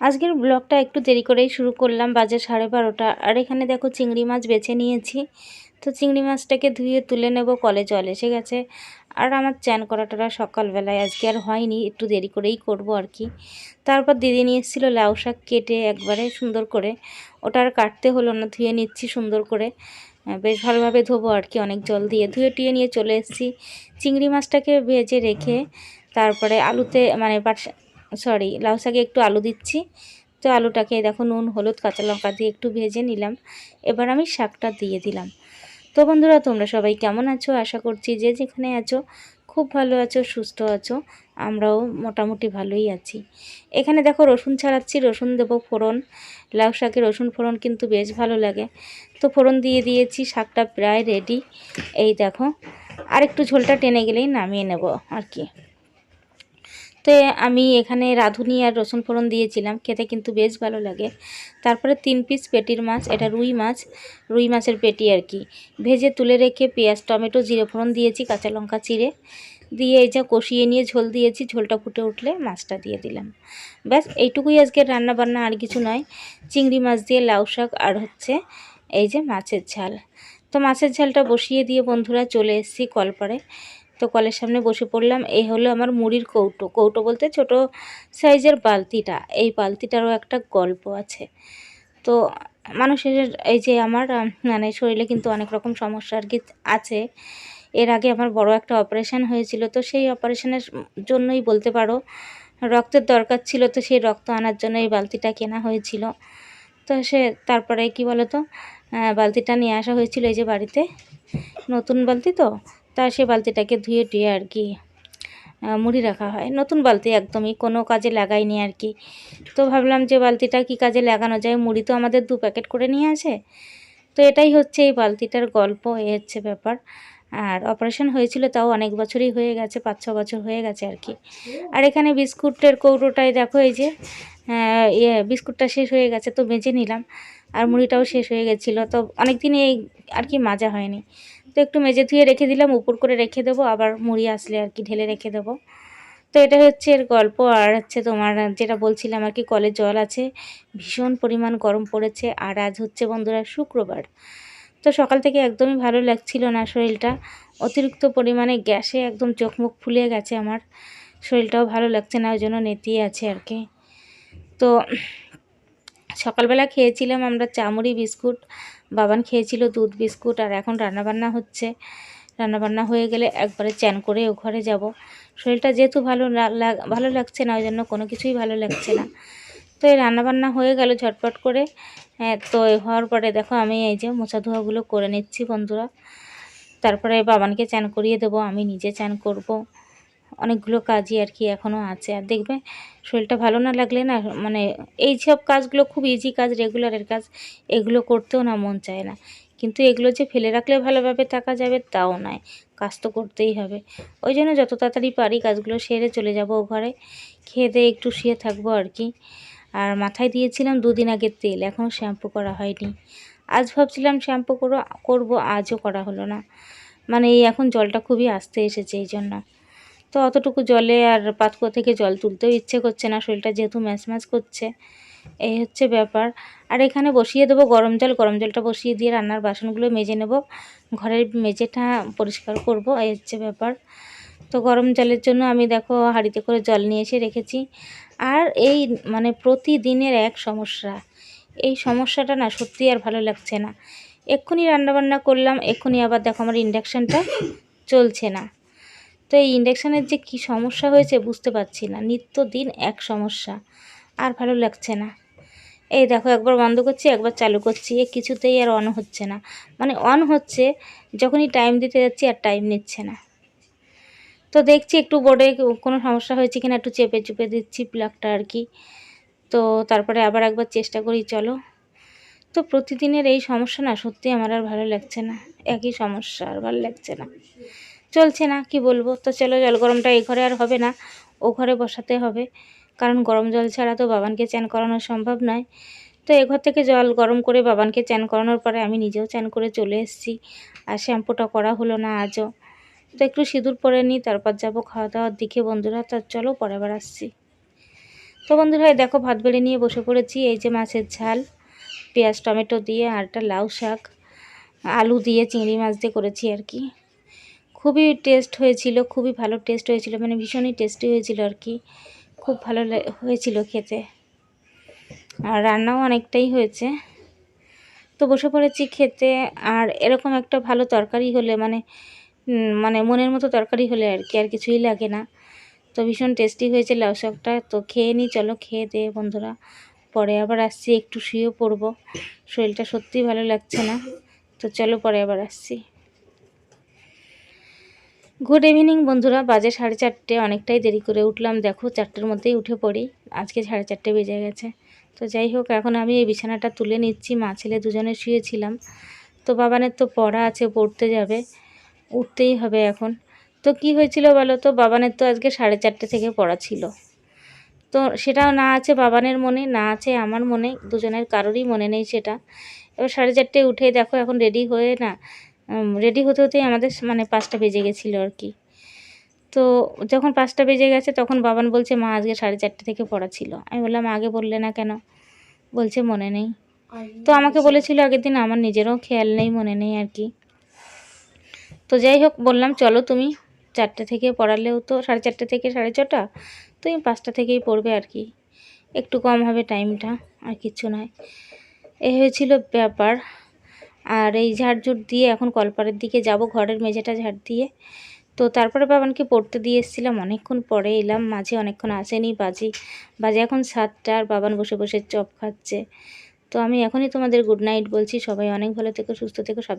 আজকের ব্লগটা একটু দেরি করেই শুরু করলাম, বাজে সাড়ে বারোটা। আর এখানে দেখো চিংড়ি মাছ বেছে নিয়েছি। তো চিংড়ি মাছটাকে ধুয়ে তুলে নেব কলে জল এসে গেছে আর আমার চ্যান করাটা সকালবেলায়, আজকে আর হয়নি, একটু দেরি করেই করব আর কি। তারপর দিদি নিয়ে এসেছিল লাউ শাক কেটে একবারে সুন্দর করে। ওটা আর কাটতে হলো না, ধুয়ে নিচ্ছি সুন্দর করে। বেশ ভালোভাবে ধোবো আর কি, অনেক জল দিয়ে। ধুয়ে টুয়ে নিয়ে চলে এসেছি। চিংড়ি মাছটাকে ভেজে রেখে তারপরে আলুতে মানে সরি, লাউ শাকে একটু আলু দিচ্ছি। তো আলুটাকে দেখো নুন, হলুদ, কাঁচা লঙ্কা দিয়ে একটু ভেজে নিলাম। এবার আমি শাকটা দিয়ে দিলাম। তো বন্ধুরা, তোমরা সবাই কেমন আছো? আশা করছি যে যেখানে আছো, খুব ভালো আছো, সুস্থ আছো, আমরাও মোটামুটি ভালোই আছি। এখানে দেখো রসুন ছাড়াচ্ছি, রসুন দেবো ফোড়ন। লাউ শাকে রসুন ফোড়ন কিন্তু বেশ ভালো লাগে। তো ফোড়ন দিয়ে দিয়েছি, শাকটা প্রায় রেডি এই দেখো আর একটু ঝোলটা টেনে গেলেই নামিয়ে নেব আর কি। তো আমি এখানে রাঁধুনি আর রসুন ফোড়ন দিয়েছিলাম, খেতে কিন্তু বেশ ভালো লাগে। তারপরে তিন পিস পেটির মাছ, এটা রুই মাছ, রুই মাছের পেটি আর কি। ভেজে তুলে রেখে পেঁয়াজ, টমেটো, জিরে ফোড়ন দিয়েছি, কাঁচা লঙ্কা চিড়ে। দিয়ে এই যে কষিয়ে নিয়ে ঝোল দিয়েছি, ঝোলটা ফুটে উঠলে মাছটা দিয়ে দিলাম। ব্যাস, এইটুকুই আজকে রান্না বান্না আর কিছু নয়। চিংড়ি মাছ দিয়ে লাউ শাক আর হচ্ছে এই যে মাছের ঝাল। তো মাছের ঝালটা বসিয়ে দিয়ে বন্ধুরা চলে এসেছি কলপাড়ে। তো কলের সামনে বসে পড়লাম। এই হলো আমার মুড়ির কৌটো। কৌটো বলতে ছোট সাইজের বালতিটা। এই বালতিটারও একটা গল্প আছে। তো মানুষের এই যে আমার মানে শরীরে কিন্তু অনেক রকম সমস্যা আর কি আছে। এর আগে আমার বড় একটা অপারেশন হয়েছিল। তো সেই অপারেশনের জন্যই বলতে পারো, রক্তের দরকার ছিল। তো সেই রক্ত আনার জন্য এই বালতিটা কেনা হয়েছিল। তো সে তারপরে কি বলো তো বালতিটা নিয়ে আসা হয়েছিল এই যে বাড়িতে। নতুন বালতি তো? তা সে বালতিটাকে ধুয়ে টুয়ে আর কি মুড়ি রাখা হয়। নতুন বালতি একদমই, কোনো কাজে লাগাইনি আর কি। তো ভাবলাম যে বালতিটা কি কাজে লাগানো যায়? মুড়ি তো আমাদের দু প্যাকেট করে নিয়ে আসে। তো এটাই হচ্ছে এই বালতিটার গল্প, এ হচ্ছে ব্যাপার। আর অপারেশন হয়েছিল তাও অনেক বছরই হয়ে গেছে, পাঁচ ছ বছর হয়ে গেছে আর কি। আর এখানে বিস্কুটের কৌটোটায় দেখো এই যে ইয়ে বিস্কুটটা শেষ হয়ে গেছে, তো বেঁচে নিলাম। আর মুড়িটাও শেষ হয়ে গেছিল। তো অনেক দিন এই আর কি মাজা হয়নি। তো একটু মেজে ধুয়ে রেখে দিলাম, উপর করে রেখে দেবো, আবার মুড়ি আসলে আর কি ঢেলে রেখে দেবো। তো এটা হচ্ছে এর গল্প, আর হচ্ছে তোমার যেটা বলছিলাম আর কি কলের জল আছে, ভীষণ পরিমাণ গরম পড়েছে, আর আজ হচ্ছে বন্ধুরা শুক্রবার। তো সকাল থেকে একদমই ভালো লাগছিল না শরীরটা, অতিরিক্ত পরিমাণে গ্যাসে একদম চোখ মুখ ফুলে গেছে আমার, শরীরটাও ভালো লাগছে না, ওই জন্য নেতিয়ে আছে আর কি। তো সকালবেলা খেয়েছিলাম আমরা চামড়ি বিস্কুট, বাবান খেয়েছিল দুধ বিস্কুট আর এখন রান্নাবান্না হচ্ছে। রান্নাবান্না হয়ে গেলে একবারে চ্যান করে ও ঘরে যাব। শরীরটা যেহেতু ভালো ভালো লাগছে না ওই জন্য কোনো কিছুই ভালো লাগছে না। তো এই রান্নাবান্না হয়ে গেল ঝটপট করে। হ্যাঁ তো হওয়ার পরে দেখো আমি এই যে মোছা ধোয়াগুলো করে নিচ্ছি বন্ধুরা। তারপরে বাবানকে চান করিয়ে দেবো, আমি নিজে চান করব। অনেকগুলো কাজই আর কি এখনও আছে। আর দেখবে শরীরটা ভালো না লাগলে না মানে এই সব কাজগুলো খুব ইজি কাজ রেগুলারের কাজ, এগুলো করতেও না মন চায় না। কিন্তু এগুলো যে ফেলে রাখলে ভালোভাবে থাকা যাবে তাও নয়, কাজ তো করতেই হবে। ওই জন্য যত তাড়াতাড়ি পারি কাজগুলো সেরে চলে যাব ঘরে। খেয়ে দিয়ে একটু শুয়ে থাকব আর কি। আর মাথায় দিয়েছিলাম দুদিন আগে তেল এখনও শ্যাম্পু করা হয়নি। আজ ভাবছিলাম শ্যাম্পু করো, করব, আজও করা হলো না। মানে এই এখন জলটা খুবই আস্তে এসেছে এই জন্য তো অতটুকু জলে আর পাতকো থেকে জল তুলতেও ইচ্ছে করছে না, শরীরটা যেহেতু ম্যাচ ম্যাচ করছে। এই হচ্ছে ব্যাপার। আর এখানে বসিয়ে দেবো গরম জল, গরম জলটা বসিয়ে দিয়ে রান্নার বাসনগুলো মেজে নেব। ঘরের মেজেটা পরিষ্কার করব, এই হচ্ছে ব্যাপার। তো গরম জলের জন্য আমি দেখো হাঁড়িতে করে জল নিয়ে এসে রেখেছি। আর এই মানে প্রতিদিনের এক সমস্যা, এই সমস্যাটা না সত্যি আর ভালো লাগছে না। এক্ষুনি রান্নাবান্না করলাম, এক্ষুনি আবার দেখো আমার ইন্ডাকশানটা চলছে না। তো এই ইন্ডাকশানের যে কি সমস্যা হয়েছে বুঝতে পারছি না। নিত্য দিন এক সমস্যা, আর ভালো লাগছে না। এই দেখো, একবার বন্ধ করছি, একবার চালু করছি, এ কিছুতেই আর অন হচ্ছে না। মানে অন হচ্ছে যখনই টাইম দিতে যাচ্ছি আর টাইম নিচ্ছে না। তো দেখছি একটু বোর্ডে কোনো সমস্যা হয়েছে কিনা, একটু চেপে চুপে দিচ্ছি প্লাগটা আর কি। তো তারপরে আবার একবার চেষ্টা করি, চলো। তো প্রতিদিনের এই সমস্যা না, সত্যি আমার আর ভালো লাগছে না। একই সমস্যা, আর ভালো লাগছে না। চলছে না, কি বলব? তো চলো, জল গরমটা এই ঘরে আর হবে না, ও ঘরে বসাতে হবে। কারণ গরম জল ছাড়া তো বাবানকে চ্যান করানো সম্ভব নয়। তো এ ঘর থেকে জল গরম করে বাবানকে চ্যান করানোর পরে আমি নিজেও চ্যান করে চলে এসেছি। আর শ্যাম্পুটা করা হলো না আজও। তো একটু সিঁদুর পরে নিই তারপর যাব খাওয়া দাওয়ার দিকে বন্ধুরা। তা চলো, পরে আবার আসছি। তো বন্ধুরা দেখো, ভাত বেড়ে নিয়ে বসে পড়েছি। এই যে মাছের ঝাল, পেঁয়াজ, টমেটো দিয়ে আর একটা লাউ শাক, আলু দিয়ে চিংড়ি মাছ দিয়ে করেছি আর কি। খুবই টেস্ট হয়েছিল, খুবই ভালো টেস্ট হয়েছিল মানে ভীষণই টেস্টি হয়েছিল আর কি। খুব ভালো হয়েছিল খেতে। আর রান্নাও অনেকটাই হয়েছে। তো বসে পড়েছি খেতে, আর এরকম একটা ভালো তরকারি হলে মানে মানে মনের মতো তরকারি হলে আর কি, আর কিছুই লাগে না। তো ভীষণ টেস্টি হয়েছে লাউ শাকটা, তো খেয়ে নিই চলো খেয়ে দে বন্ধুরা। পরে আবার আসছি, একটু শুয়েও পড়ব। শরীরটা সত্যিই ভালো লাগছে না। তো চলো পরে আবার আসছি। গুড ইভিনিং বন্ধুরা। বাজে সাড়ে চারটে, অনেকটাই দেরি করে উঠলাম। দেখো, চারটের মধ্যেই উঠে পড়ি। আজকে সাড়ে চারটে বেজে গেছে। তো যাই হোক, এখন আমি এই বিছানাটা তুলে নিচ্ছি। মা ছেলে দুজনে শুয়েছিলাম। তো বাবানের তো পড়া আছে, পড়তে যাবে। উঠতেই হবে এখন। তো কি হয়েছিল বলো তো? বাবানের তো আজকে সাড়ে চারটে থেকে পড়া ছিল। তো সেটাও না আছে বাবানের মনে, না আছে আমার মনে। দুজনের কারোরই মনে নেই সেটা। এবার সাড়ে চারটে উঠে দেখো, এখন রেডি হয়ে না রেডি হতে হতেই আমাদের মানে পাঁচটা বেজে গেছিল আর কি। তো যখন পাঁচটা বেজে গেছে তখন বাবান বলছে মা আজকে সাড়ে চারটে থেকে পড়া ছিল। আমি বললাম আগে বললে না কেন? বলছে মনে নেই। তো আমাকে বলেছিল আগের দিন আমার নিজেরও খেয়াল নেই মনে নেই আর কি। তো যাই হোক বললাম চলো তুমি চারটে থেকে পড়ালেও তো সাড়ে চারটে থেকে সাড়ে ছটা তুমি পাঁচটা থেকেই পড়বে আর কি। একটু কম হবে টাইমটা আর কিচ্ছু নয়। এ হয়েছিল ব্যাপার। আর এই ঝাড়ঝুট দিয়ে এখন কলপারের দিকে যাব, ঘরের মেঝেটা ঝাড় দিয়ে। তো তারপরে বাবানকে পড়তে দিয়ে এসেছিলাম। অনেকক্ষণ পরে এলাম, মাঝে অনেকক্ষণ আসেনি, বাজি, বাজে এখন সাতটা আর বাবান বসে বসে চপ খাচ্ছে। তো আমি এখনই তোমাদের গুড নাইট বলছি। সবাই অনেক ভালো থেকো, সুস্থ থেকো সব